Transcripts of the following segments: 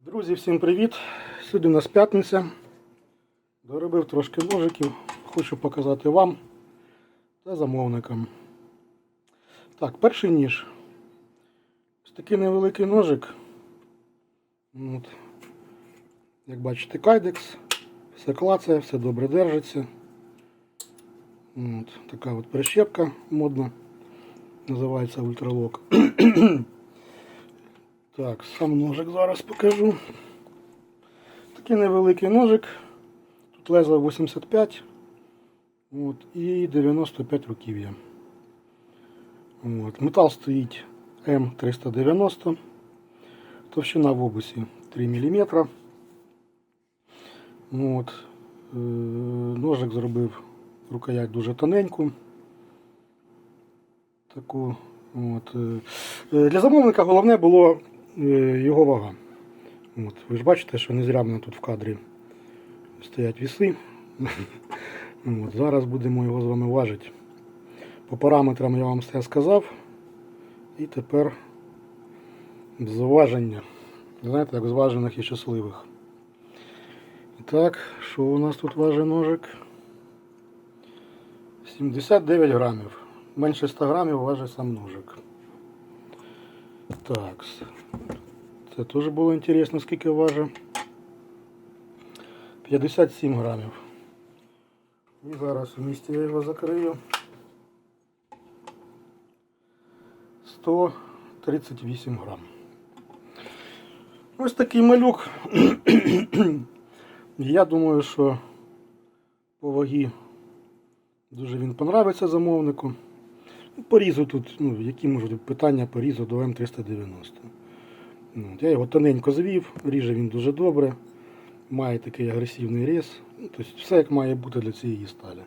Друзі, всім привіт! Сьогодні у нас п'ятниця. Доробив трошки ножиків. Хочу показати вам та замовникам. Так, перший ніж. Ось такий невеликий ножик. От. Як бачите, кайдекс. Все клацає, все добре держиться. От. Така от прищепка модна. Називається ультралок. Так, сам ножик зараз покажу. Такий невеликий ножик. Тут лезо 85 от, і 95 руків'я. От. Метал стоїть М390. Товщина в обусі 3 мм. От. Е, Ножик зробив рукоять дуже тоненьку. Таку. От. е. Е, Для замовника головне було його вага. От. Ви ж бачите, що не зря мене тут в кадрі стоять віси. От. Зараз будемо його з вами важити. По параметрам я вам все сказав. І тепер зваження. Знаєте, як зважених і щасливих. І так, що у нас тут важить ножик? 79 грамів. Менше 100 грамів важить сам ножик. Так. Це теж було інтересно, скільки важить. 57 грамів. І зараз в місті я його закрию. 138 грам. Ось такий малюк. Я думаю, що по вагі дуже він понравиться замовнику. Порізу тут, ну, які можуть бути питання порізу до М390. Ну, от я його тоненько звів, ріже він дуже добре, має такий агресивний різ. Ну, тобто все як має бути для цієї сталі.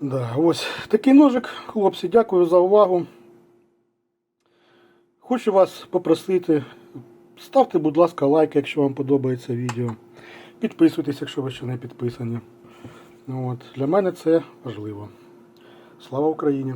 Да, ось такий ножик, хлопці, дякую за увагу. Хочу вас попросити, ставте, будь ласка, лайк, якщо вам подобається відео. Підписуйтесь, якщо ви ще не підписані. Ну, От, Для мене це важливо. Слава Україні!